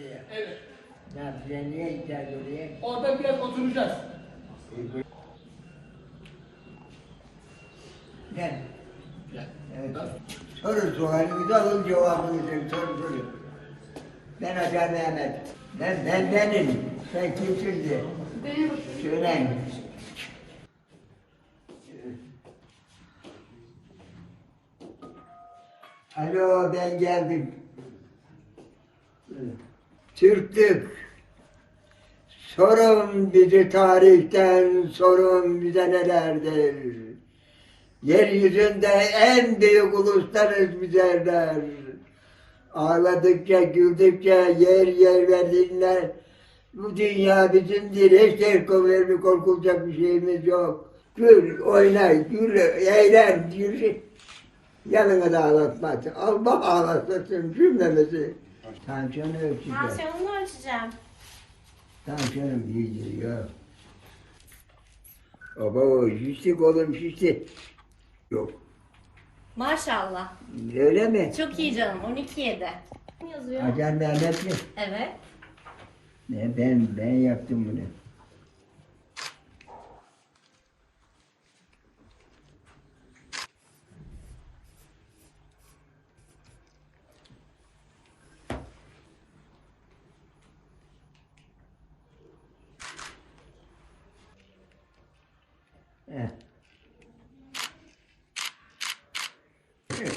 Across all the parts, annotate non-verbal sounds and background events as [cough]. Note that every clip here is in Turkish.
diye. Evet. Ne yapacaksın? Niye gideceğiz oraya? Orada biraz oturacağız. Gel. Gel. Evet. Soru suali bir alın cevabını verin. Soru soru. Ben Hacer Mehmet. Ben, ben benim. Sen kimsin diye. Söyleyin. Alo ben geldim. Türklük. Sorun bizi tarihten, sorun bize nelerdir. Yeryüzünde en büyük uluslarız bizler. Ağladıkça, güldükçe yer yer verdiğinler. Bu dünya bizimdir. Hiç el kovermi korkulacak bir şeyimiz yok. Gül, oyna, gül, eğlen, gül. Yanına da ağlatmaz. Allah ağlatmasın cümlemizi. Tansiyonu ölçeceğiz. Tansiyonunu ölçeceğim. Tansiyonum iyidir ya. Baba şiştik oğlum şişti. Yok. Maşallah. Öyle mi? Çok iyi canım. 12 yedi. Yazıyor. Hacer Mehmet mi? Evet. Ne ben ben yaptım bunu.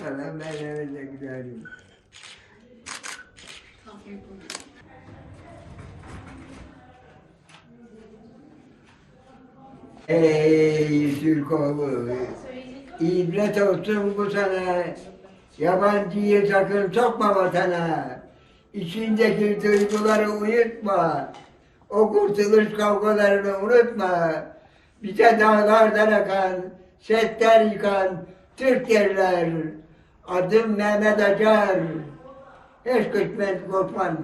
Adam ben evde giderim. Ey Türkoğlu, ibret olsun bu sana. Yabancıyı sakın sokma vatana. İçindeki duyguları uyutma. O kurtuluş kavgalarını unutma. Bize dağlardan akan, setler yıkan Türk yerler. Adım Mehmet Acar. Hiç kısmet kopman.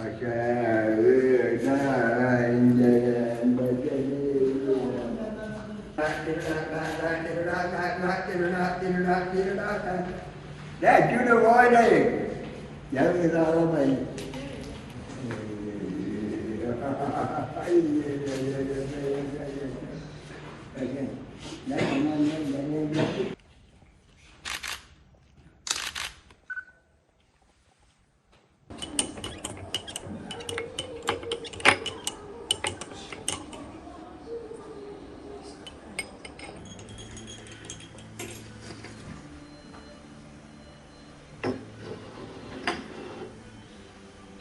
Aşağıdan gelen Ne günü oynayın. Yalnız ağlamayın. Ne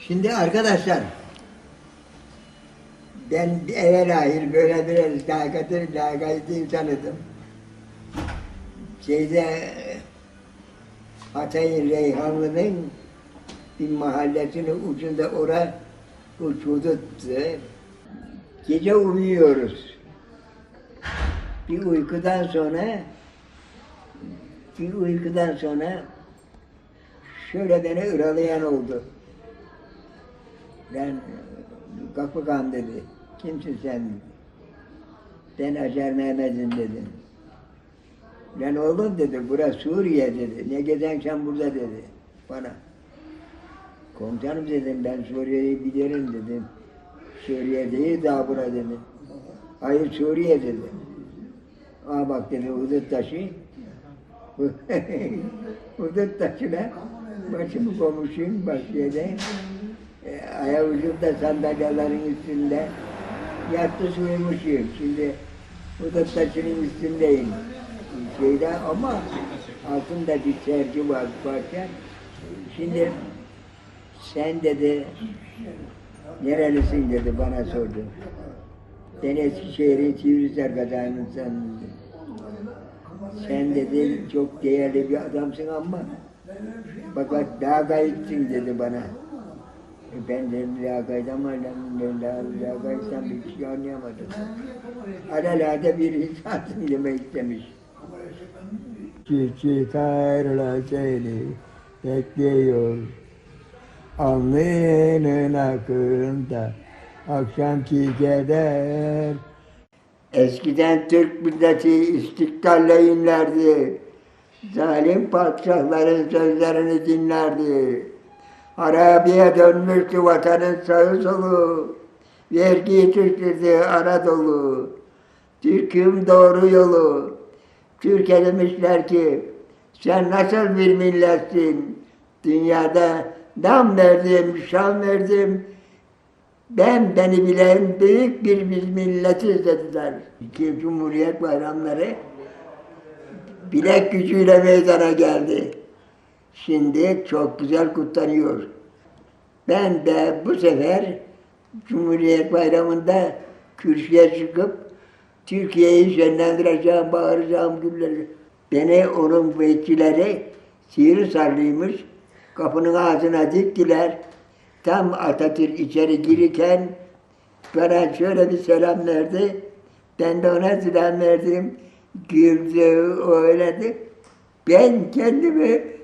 Şimdi arkadaşlar ben evvel ahir böyle bir lakatı, lakaytı tanıdım. Şeyde Hatay'ın Reyhanlı'nın bir mahallesinin ucunda ora uçurdu. Gece uyuyoruz. Bir uykudan sonra bir uykudan sonra şöyle beni ıralayan oldu. Ben bakalım dedi. Kimsin sen? Ben Acar Mehmet'im dedim. Ben oğlum dedi, burası Suriye dedi. Ne gezen sen burada dedi bana. Komutanım dedim, ben Suriye'yi bilirim dedim. Suriye değil daha bura dedim. Hayır Suriye dedi. Aa bak dedi, Hudut taşı. [laughs] Hudut taşına başımı koymuşum bahçede. E, ayak ucunda sandalyelerin üstünde yattı uyumuşum. Şimdi Hudut taşının üstündeyim. Şeyde ama altında bir sergi var parça. Şimdi sen dedi nerelisin dedi bana sordu. Ben Eskişehir'in Sivrisar kazanım sen dedi. Sen dedi çok değerli bir adamsın ama fakat daha kayıtsın dedi bana. Ben de kayıt ama kayıtsam bir şey anlayamadım. Alelade bir insansın [laughs] demek istemiş. Çiçek ayrıla seni bekliyor. Alnının akında akşamki keder. Eskiden Türk milleti istiklalle inlerdi. Zalim padişahların sözlerini dinlerdi. Harabiye dönmüştü vatanın sağı solu. Vergi yetiştirdi Anadolu. Türk'üm doğru yolu. Türkiye demişler ki sen nasıl bir milletsin? Dünyada dam verdim, şan verdim. Ben beni bilen büyük bir milletiz dediler. İki Cumhuriyet bayramları bilek gücüyle meydana geldi. Şimdi çok güzel kutlanıyor. Ben de bu sefer Cumhuriyet Bayramı'nda kürsüye çıkıp Türkiye'yi şenlendireceğim, bağıracağım gülleri. Beni onun bekçileri sihir sarlıymış. Kapının ağzına diktiler. Tam Atatürk içeri girirken bana şöyle bir selam verdi. Ben de ona selam verdim. Güldü, öyledi. Ben kendimi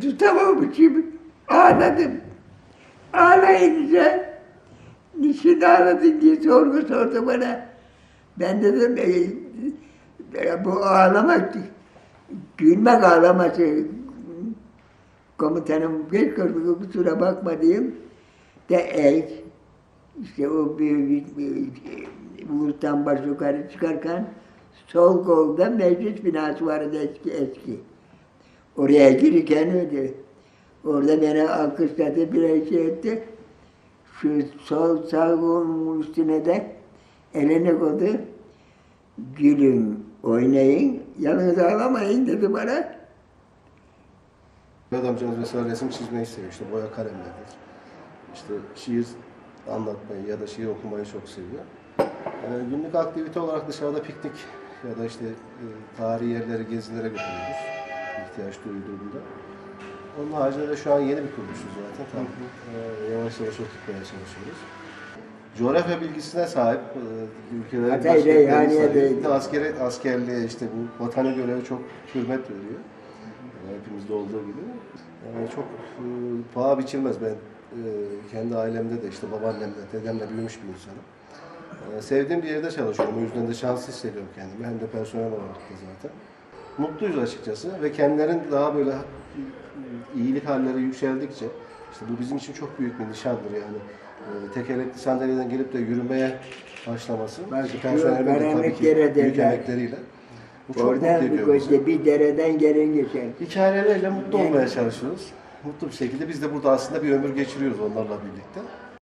tutamamışım. Ağladım. Ağlayınca niçin ağladın diye sorgu sordu bana. Ben dedim e, bu ağlamak, gülmek ağlaması. Komutanım geç kusura bakma diyeyim. De ey, işte o büyük Bulut'tan baş yukarı çıkarken sol kolda meclis binası vardı eski eski. Oraya girirken öyle. Orada beni alkışladı, bir şey etti. Şu sol sağ kolumun üstüne de elini koydu. Gülün, oynayın, yalnız ağlamayın dedi bana. Mehmet amcamız mesela resim çizmeyi seviyor. İşte boya kalemlerdir. İşte şiir anlatmayı ya da şiir okumayı çok seviyor. Yani günlük aktivite olarak dışarıda piknik ya da işte e, tarihi yerleri, gezilere götürüyoruz. İhtiyaç duyduğunda. Onun haricinde de şu an yeni bir kuruluşuz zaten. Tam e, yavaş yavaş oturtmaya çalışıyoruz. Coğrafya bilgisine sahip, e, ülkelerin başkentlerine de askeri, askerliğe işte bu vatanı görevi çok hürmet veriyor. Yani hepimizde olduğu gibi. Yani çok e, paha biçilmez ben. e, kendi ailemde de işte babaannemle, dedemle büyümüş bir insanım. E, sevdiğim bir yerde çalışıyorum. O yüzden de şanslı hissediyorum kendimi. Hem de personel olarak da zaten. Mutluyuz açıkçası ve kendilerin daha böyle iyilik halleri yükseldikçe işte bu bizim için çok büyük bir nişandır yani. E, tekerlekli sandalyeden gelip de yürümeye başlaması. Bak personelin de tabii ki büyük emekleriyle. Bu çok Oradan mutlu ediyor bizi. bir dereden gelin geçer. Hikayelerle mutlu olmaya çalışıyoruz. Mutlu bir şekilde biz de burada aslında bir ömür geçiriyoruz onlarla birlikte.